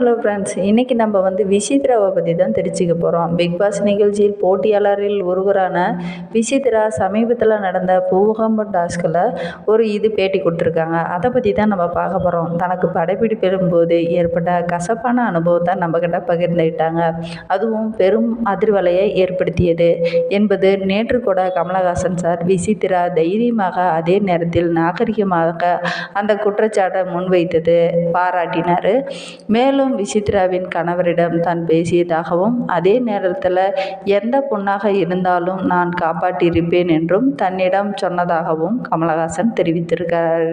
Hello friends இன்றைக்கி நம்ம வந்து விசித்ராவை பற்றி தான் தெரிஞ்சுக்க போகிறோம் பிக் பாஸ் நிகழ்ச்சியில் போட்டியாளரில் ஒருவரான விசித்ரா சமீபத்தில் நடந்த பூகம்பம் டாஸ்கில் ஒரு இது பேட்டி கொடுத்துருக்காங்க. அதை பற்றி தான் நம்ம பார்க்க போகிறோம் தனக்கு படப்பிடிப்பிடும் போது ஏற்பட்ட கசப்பான அனுபவத்தை நம்மக்கிட்ட பகிர்ந்துக்கிட்டாங்க அதுவும் பெரும் அதிர்வலையை ஏற்படுத்தியது என்பது நேற்று கூட கமலஹாசன் சார் விசித்ரா தைரியமாக அதே நேரத்தில் நாகரிகமாக அந்த குற்றச்சாட்டை முன்வைத்தது. பாராட்டினார். மேலும் மேலும் விசித்ராவின் கணவரிடம் தான் பேசியதாகவும் அதே நேரத்தில் எந்த பொண்ணாக இருந்தாலும் நான் காப்பாற்றியிருப்பேன் என்றும் தன்னிடம் சொன்னதாகவும் கமலஹாசன் தெரிவித்திருக்கிறார்.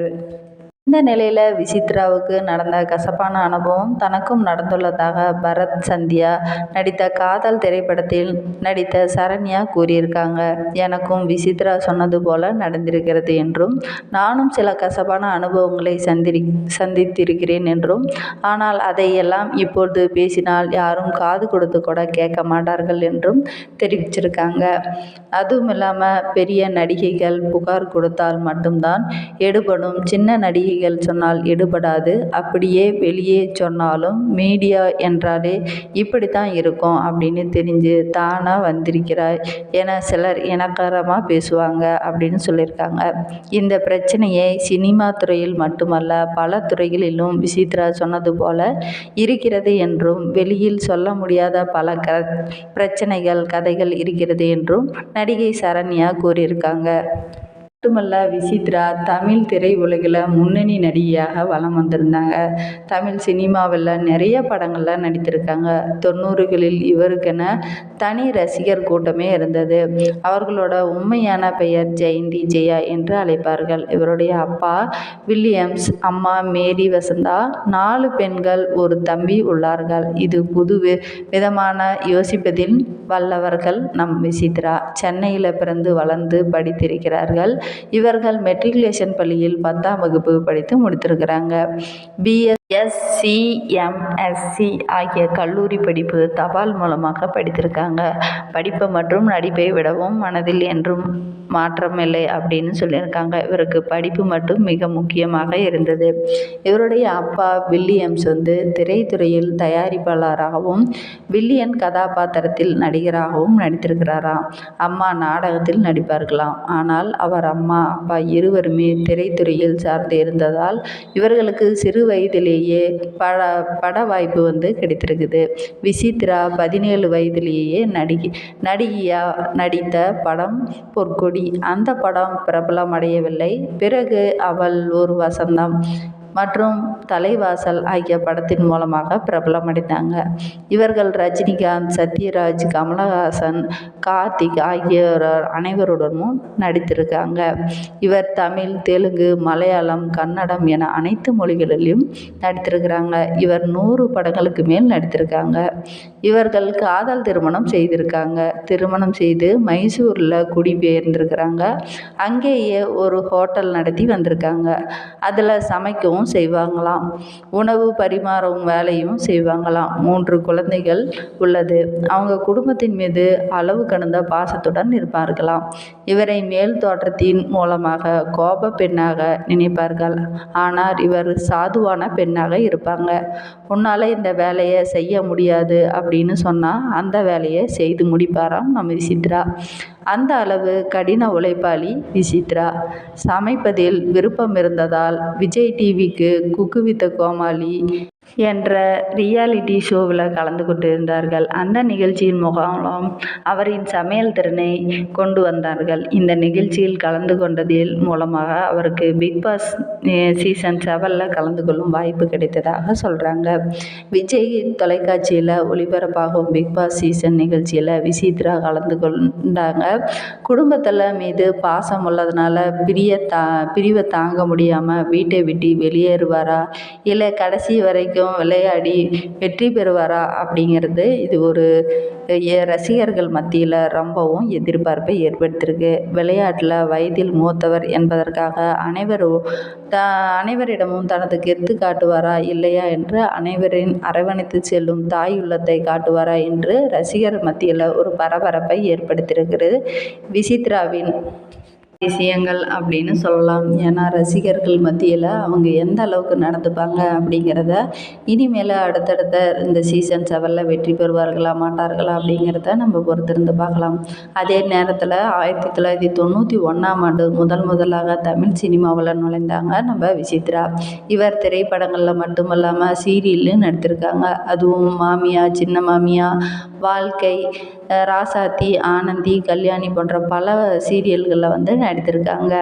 இந்த நிலையில் விசித்ராவுக்கு நடந்த கசப்பான அனுபவம் தனக்கும் நடந்துள்ளதாக பரத் சந்தியா நடித்த காதல் திரைப்படத்தில் நடித்த சரண்யா கூறியிருக்காங்க. எனக்கும் விசித்ரா சொன்னது போல நடந்திருக்கிறது என்றும் நானும் சில கசப்பான அனுபவங்களை சந்திரி சந்தித்திருக்கிறேன் என்றும் ஆனால் அதையெல்லாம் இப்பொழுது பேசினால் யாரும் காது கொடுத்து கூட கேட்க மாட்டார்கள் என்றும் தெரிவிச்சிருக்காங்க. அதுவும் இல்லாமல் பெரிய நடிகைகள் புகார் கொடுத்தால் மட்டும்தான் எடுபடும் சின்ன நடிகை செய்திகள் சொன்னால் எடுபடாது. அப்படியே வெளியே சொன்னாலும் மீடியா என்றாலே இப்படி தான் இருக்கும் அப்படின்னு தெரிஞ்சு தானாக வந்திருக்கிறாய். என சிலர் இனக்காரமாக பேசுவாங்க அப்படின்னு சொல்லியிருக்காங்க. இந்த பிரச்சனையை சினிமா துறையில் மட்டுமல்ல பல துறைகளிலும் விசித்ரா சொன்னது போல இருக்கிறது என்றும் வெளியில் சொல்ல முடியாத பல க பிரச்சனைகள் கதைகள் இருக்கிறது என்றும் நடிகை சரண்யா கூறியிருக்காங்க. மட்டுமல்ல விசித்ரா தமிழ் திரையுலகில் முன்னணி நடிகையாக வலம் வந்திருந்தாங்க. தமிழ் சினிமாவில் நிறைய படங்களில் நடித்திருக்காங்க. தொண்ணூறுகளில் இவருக்கென தனி ரசிகர் கூட்டமே இருந்தது. அவர்களோட உண்மையான பெயர் ஜெயந்தி ஜெயா என்று அழைப்பார்கள். இவருடைய அப்பா வில்லியம்ஸ் அம்மா மேரி வசந்தா நாலு பெண்கள் ஒரு தம்பி உள்ளார்கள். இது புது விதமான யோசிப்பதில் வல்லவர்கள் நம் விசித்ரா. சென்னையில் பிறந்து வளர்ந்து படித்திருக்கிறார்கள். இவர்கள் மெட்ரிகுலேஷன் பள்ளியில் பத்தாம் வகுப்பு படித்து முடித்திருக்கிறாங்க. பிஎஸ் எஸ்சிஎம்எஸ்சி ஆகிய கல்லூரி படிப்பு தபால் மூலமாக படித்திருக்காங்க. படிப்பு மற்றும் நடிப்பை விடவும் மனதில் என்றும் மாற்றமில்லை அப்படின்னு சொல்லியிருக்காங்க. இவருக்கு படிப்பு மட்டும் மிக முக்கியமாக இருந்தது. இவருடைய அப்பா வில்லியம்ஸ் வந்து திரைத்துறையில் தயாரிப்பாளராகவும் வில்லியன் கதாபாத்திரத்தில் நடிகராகவும் நடித்திருக்கிறாராம் அம்மா நாடகத்தில் நடிப்பார்களாம். ஆனால் அவர் அம்மா அப்பா இருவருமே திரைத்துறையில் சார்ந்து இருந்ததால் இவர்களுக்கு சிறு வயதிலேயே வயதிலேயே பட பட வாய்ப்பு வந்து கிடைத்திருக்குது. விசித்ரா பதினேழு வயதிலேயே நடிகை நடிகையாக நடித்த படம் பொற்கொடி அந்த படம் பிரபலம் அடையவில்லை பிறகு அவள் ஒரு வசந்தம். மற்றும் தலைவாசல் ஆகிய படத்தின் மூலமாக பிரபலமடைந்தாங்க இவர்கள் ரஜினிகாந்த் சத்யராஜ் கமலஹாசன் கார்த்திக் ஆகியோர் அனைவருடனும் நடித்திருக்காங்க. இவர் தமிழ் தெலுங்கு மலையாளம் கன்னடம் என அனைத்து மொழிகளிலும் நடித்திருக்கிறாங்க. இவர் நூறு படங்களுக்கு மேல் நடித்திருக்காங்க. இவர்கள் காதல் திருமணம் செய்திருக்காங்க. திருமணம் செய்து மைசூரில் குடிபெயர்ந்திருக்கிறாங்க. அங்கேயே ஒரு ஹோட்டல் நடத்தி வந்திருக்காங்க. அதில் சமைக்கவும் வேலையும் செய்வாங்களாம். உணவு பரிமாறும் வேலையும் செய்வாங்களாம். மூன்று குழந்தைகள் உள்ளது. அவங்க குடும்பத்தின் மீது அளவு கடந்த பாசத்துடன் இருப்பார்களாம். இவரை மேல் தோற்றத்தின் மூலமாக கோப பெண்ணாக நினைப்பார்கள். ஆனால் இவர் சாதுவான பெண்ணாக இருப்பாங்க. உன்னால் இந்த வேலையை செய்ய முடியாது அப்படின்னு சொன்னால் அந்த வேலையை செய்து முடிப்பாராம் நம்ம விசித்ரா அந்த அளவு கடின உழைப்பாளி விசித்ரா. சமைப்பதில் விருப்பம் இருந்ததால் விஜய் டிவிக்கு குக்கு வித் கோமாளி என்ற ரியாலிட்டி ஷோவில் கலந்து கொண்டிருந்தார்கள். அந்த நிகழ்ச்சியின் முகாம் அவரின் சமையல் திறனை கொண்டு வந்தார்கள். இந்த நிகழ்ச்சியில் கலந்து கொண்டதில் மூலமாக அவருக்கு பிக்பாஸ் சீசன் செவனில் கலந்து கொள்ளும் வாய்ப்பு கிடைத்ததாக சொல்கிறாங்க விஜய் தொலைக்காட்சியில் ஒளிபரப்பாகும் பிக்பாஸ் சீசன் நிகழ்ச்சியில் விசித்ரா கலந்து கொண்டாங்க. குடும்பத்தில் மீது பாசம் உள்ளதுனால பிரிய தா பிரிவை தாங்க முடியாமல் வீட்டை விட்டு வெளியேறுவாரா? இல்லை கடைசி வரை வரைக்கும் விளையாடி வெற்றி பெறுவாரா அப்படிங்கிறது இது ஒரு ரசிகர்கள் மத்தியில் ரொம்பவும் எதிர்பார்ப்பை ஏற்படுத்தியிருக்கு. விளையாட்டில் வயதில் மூத்தவர் என்பதற்காக அனைவரும் த அனைவரிடமும் தனது கெத்து காட்டுவாரா இல்லையா என்று அனைவரின் அரவணைத்து செல்லும் தாய் உள்ளத்தை காட்டுவாரா என்று ரசிகர் மத்தியில் ஒரு பரபரப்பை ஏற்படுத்தியிருக்கிறது. விசித்ராவின் விஷயங்கள் அப்படின்னு சொல்லலாம். ஏன்னா ரசிகர்கள் மத்தியில் அவங்க எந்த அளவுக்கு நடந்துப்பாங்க அப்படிங்கிறத இனிமேல் அடுத்தடுத்த இந்த சீசன் செவனில் வெற்றி பெறுவார்களா மாட்டார்களா அப்படிங்கிறத நம்ம பொறுத்திருந்து பார்க்கலாம். அதே நேரத்தில் ஆயிரத்தி தொள்ளாயிரத்தி தொண்ணூற்றி ஒன்றாம் ஆண்டு முதல் முதலாக தமிழ் சினிமாவில் நுழைந்தாங்க நம்ம விசித்ரா. இவர் திரைப்படங்களில் மட்டுமல்லாமல் சீரியல்லையும் நடித்திருக்காங்க. அதுவும் மாமியா சின்ன மாமியா வாழ்க்கை ராசாத்தி ஆனந்தி கல்யாணி போன்ற பல சீரியல்களில் வந்து நடித்திருக்காங்க.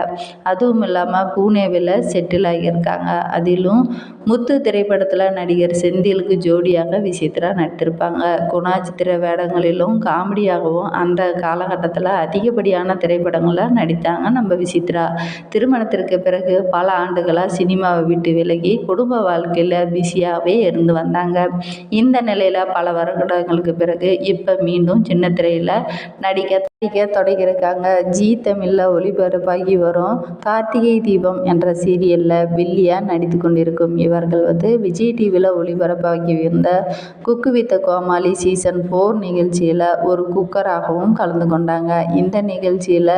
அதுவும் இல்லாமல் பூனேவில் செட்டில் ஆகியிருக்காங்க. அதிலும் முத்து திரைப்படத்தில் நடிகர் செந்திலுக்கு ஜோடியாக விசித்ரா நடித்திருப்பாங்க. குணாச்சித்திர வேடங்களிலும் காமெடியாகவும் அந்த காலகட்டத்தில் அதிகப்படியான திரைப்படங்களில் நடித்தாங்க நம்ம விசித்ரா. திருமணத்திற்கு பிறகு பல ஆண்டுகளாக சினிமாவை விட்டு விலகி குடும்ப வாழ்க்கையில் பிஸியாகவே இருந்து வந்தாங்க. இந்த நிலையில் பல வருடங்களுக்கு பிறகு இப்போ மீண்டும் சின்ன சின்னத்திரையில் நடிக்க நடிக்க தொடங்கியிருக்காங்க. ஜி தமிழில் ஒளிபரப்பாகி வரும். கார்த்திகை தீபம் என்ற சீரியலில் வில்லியா நடித்து கொண்டிருக்கும் இவர்கள் வந்து விஜய் டிவியில் ஒளிபரப்பாகி வந்த குக்கு வித்த கோமாளி சீசன் ஃபோர் நிகழ்ச்சியில் ஒரு குக்கராகவும் கலந்து கொண்டாங்க. இந்த நிகழ்ச்சியில்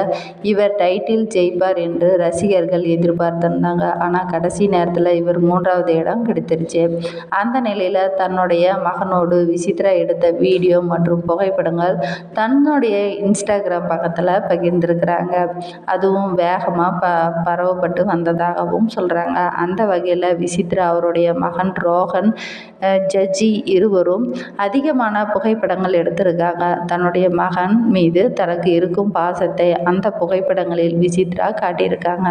இவர் டைட்டில் ஜெயிப்பார் என்று ரசிகர்கள் எதிர்பார்த்திருந்தாங்க. ஆனால் கடைசி நேரத்தில் இவர் மூன்றாவது இடம் கிடைத்திருச்சு. அந்த நிலையில் தன்னுடைய மகனோடு விசித்ரா எடுத்த வீடியோ மற்றும் புகைப்படங்கள் தன்னுடைய இன்ஸ்டா இன்ஸ்டாகிராம் பக்கத்தில் பகிர்ந்திருக்கிறாங்க. அதுவும் வேகமாக ப பரவப்பட்டு வந்ததாகவும் சொல்கிறாங்க அந்த வகையில் விசித்ரா அவருடைய மகன் ரோஹன் ஜட்ஜி இருவரும் அதிகமான புகைப்படங்கள் எடுத்திருக்காங்க. தன்னுடைய மகன் மீது தனக்கு இருக்கும் பாசத்தை அந்த புகைப்படங்களில் விசித்ரா காட்டியிருக்காங்க.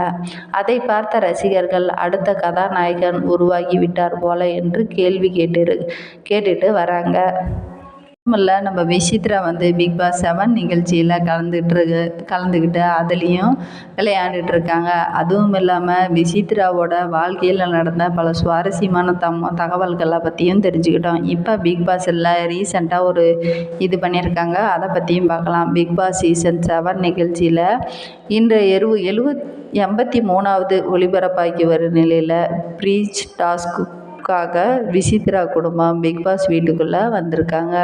அதை பார்த்த ரசிகர்கள் அடுத்த கதாநாயகன் உருவாகிவிட்டார் போல என்று கேள்வி கேட்டு கேட்டுட்டு வராங்க. மட்டுமல்ல நம்ம விசித்ரா வந்து பிக் பாஸ் செவன் நிகழ்ச்சியில் கலந்துகிட்டு கலந்துக்கிட்டு அதுலேயும் விளையாண்டுட்டு இருக்காங்க. அதுவும் இல்லாமல் விசித்ராவோட வாழ்க்கையில் நடந்த பல சுவாரஸ்யமான தம் தகவல்களை பற்றியும் தெரிஞ்சுக்கிட்டோம். இப்போ பிக் பாஸில் ரீசெண்டாக ஒரு இது பண்ணியிருக்காங்க. அதை பற்றியும் பார்க்கலாம். பிக் பாஸ் சீசன் செவன் நிகழ்ச்சியில் இன்று எரு எழுவத் எண்பத்தி மூணாவது ஒளிபரப்பாகி வரும் நிலையில் ப்ரீச் டாஸ்க்கு க்காக விசித்ரா குடும்பம் பிக்பாஸ் வீட்டுக்குள்ளே வந்திருக்காங்க.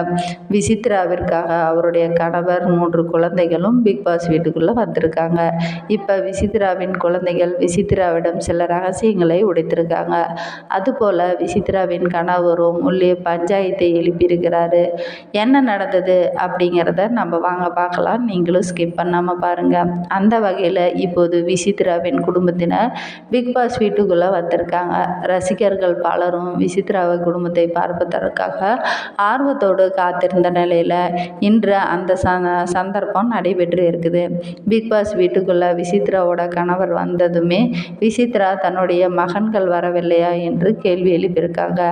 விசித்ராவிற்காக அவருடைய கணவர் மூன்று குழந்தைகளும் பிக்பாஸ் வீட்டுக்குள்ளே வந்திருக்காங்க. இப்போ விசித்ராவின் குழந்தைகள் விசித்ராவிடம் சில ரகசியங்களை உடைத்திருக்காங்க. அதுபோல் விசித்ராவின் கணவரும் உள்ளே பஞ்சாயத்தை எழுப்பியிருக்கிறாரு. என்ன நடந்தது அப்படிங்கிறத நம்ம வாங்க பார்க்கலாம். நீங்களும் ஸ்கிப் பண்ணாமல் பாருங்கள் அந்த வகையில் இப்போது விசித்ராவின் குடும்பத்தினர் பிக் பாஸ் வீட்டுக்குள்ளே வந்திருக்காங்க. ரசிகர்கள் பலரும் எல்லாரும் விசித்ராவை குடும்பத்தை பார்ப்பதற்காக ஆர்வத்தோடு காத்திருந்த நிலையில் இன்று அந்த சந்தர்ப்பம் நடைபெற்று இருக்குது. பிக் பாஸ் வீட்டுக்குள்ளே விசித்ராவோட கணவர் வந்ததுமே விசித்ரா தன்னுடைய மகன்கள் வரவில்லையா என்று கேள்வி எழுப்பியிருக்காங்க.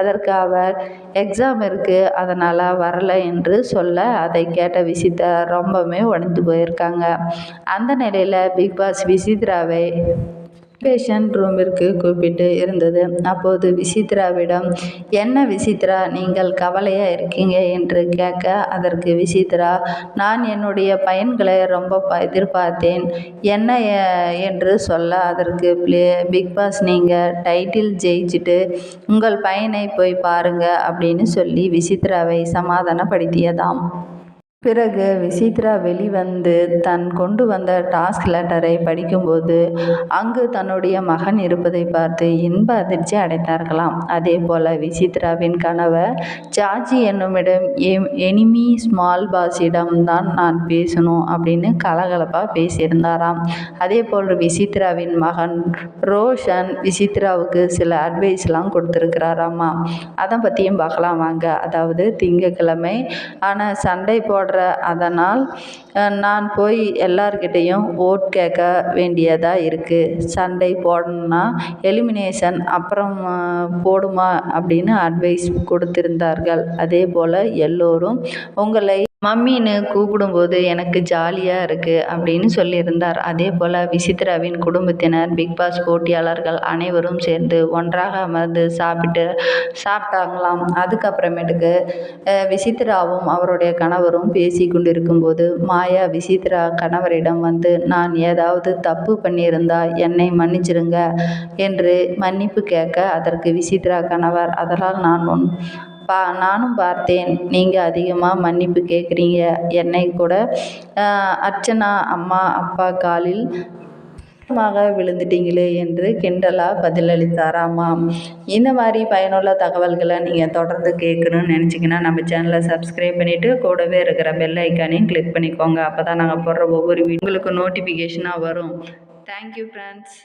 அதற்கு அவர் எக்ஸாம் இருக்குது அதனால் வரலை என்று சொல்ல அதை கேட்ட விசித்ரா ரொம்பவுமே உடைந்து போயிருக்காங்க. அந்த நிலையில் பிக் பாஸ் விசித்ராவை பேஷண்ட் ரூமிற்கு கூப்பிட்டு இருந்தது. அப்போது விசித்ராவிடம் என்ன விசித்ரா நீங்கள் கவலையாக இருக்கீங்க? என்று கேட்க அதற்கு விசித்ரா நான் என்னுடைய பையன்களை ரொம்ப எதிர்பார்த்தேன். என்ன என்று சொல்ல அதற்கு ப்ளே பிக் பாஸ் நீங்கள் டைட்டில் ஜெயிச்சுட்டு உங்கள் பையனை போய் பாருங்க அப்படின்னு சொல்லி விசித்ராவை சமாதானப்படுத்தியதாம். பிறகு விசித்ரா வெளிவந்து தன் கொண்டு வந்த டாஸ்க் லெட்டரை படிக்கும்போது அங்கு தன்னுடைய மகன் இருப்பதை பார்த்து இன்ப அதிர்ச்சி அடைந்தார்களாம். அதே போல் விசித்ராவின் கணவர் ஜார்ஜி என்னுமிடம் எனிமி ஸ்மால் பாஸிடம் தான் நான் பேசணும் அப்படின்னு கலகலப்பாக பேசியிருந்தாராம். அதே போல் விசித்ராவின் மகன் ரோஷன் விசித்ராவுக்கு சில அட்வைஸ்லாம் கொடுத்துருக்கிறாராமா அதை பற்றியும் பார்க்கலாம் வாங்க. அதாவது திங்கக்கிழமை ஆனால் சண்டை போடுற போடுற அதனால் நான் போய் எல்லார்கிட்டேயும் ஓட் கேட்க வேண்டியதாக இருக்குது சண்டை போடணுன்னா எலிமினேஷன் அப்புறம் போடுமா அப்படின்னு அட்வைஸ் கொடுத்திருந்தார்கள். அதே போல் எல்லோரும் உங்களை மம்மின்னு கூப்பிடும்போது எனக்கு ஜாலியாக இருக்குது அப்படின்னு சொல்லியிருந்தார். அதே போல் விசித்ராவின் குடும்பத்தினர் பிக் பாஸ் போட்டியாளர்கள் அனைவரும் சேர்ந்து ஒன்றாக அமர்ந்து சாப்பிட்டு சாப்பிட்டாங்களாம். அதுக்கப்புறமேட்டுக்கு விசித்ராவும் அவருடைய கணவரும் பேசி கொண்டிருக்கும்போது மாயா விசித்ரா கணவரிடம் வந்து நான் ஏதாவது தப்பு பண்ணியிருந்தா என்னை மன்னிச்சிருங்க என்று மன்னிப்பு கேட்க அதற்கு விசித்ரா கணவர் அதனால் நான் உன் பா நானும் பார்த்தேன். நீங்கள் அதிகமாக மன்னிப்பு கேட்குறீங்க. என்னை கூட அர்ச்சனா அம்மா அப்பா காலில் மாக விழுந்துட்டீங்களே என்று கிண்டலாக பதிலளித்தாராமாம் இந்த மாதிரி பயனுள்ள தகவல்களை நீங்கள் தொடர்ந்து கேட்கணும்னு நினச்சிங்கன்னா நம்ம சேனலை சப்ஸ்கிரைப் பண்ணிவிட்டு கூடவே இருக்கிற பெல் ஐக்கானையும் கிளிக் பண்ணிக்கோங்க. அப்போ தான் நாங்கள் போடுற ஒவ்வொரு வீடியோ நோட்டிஃபிகேஷனாக வரும். Thank you friends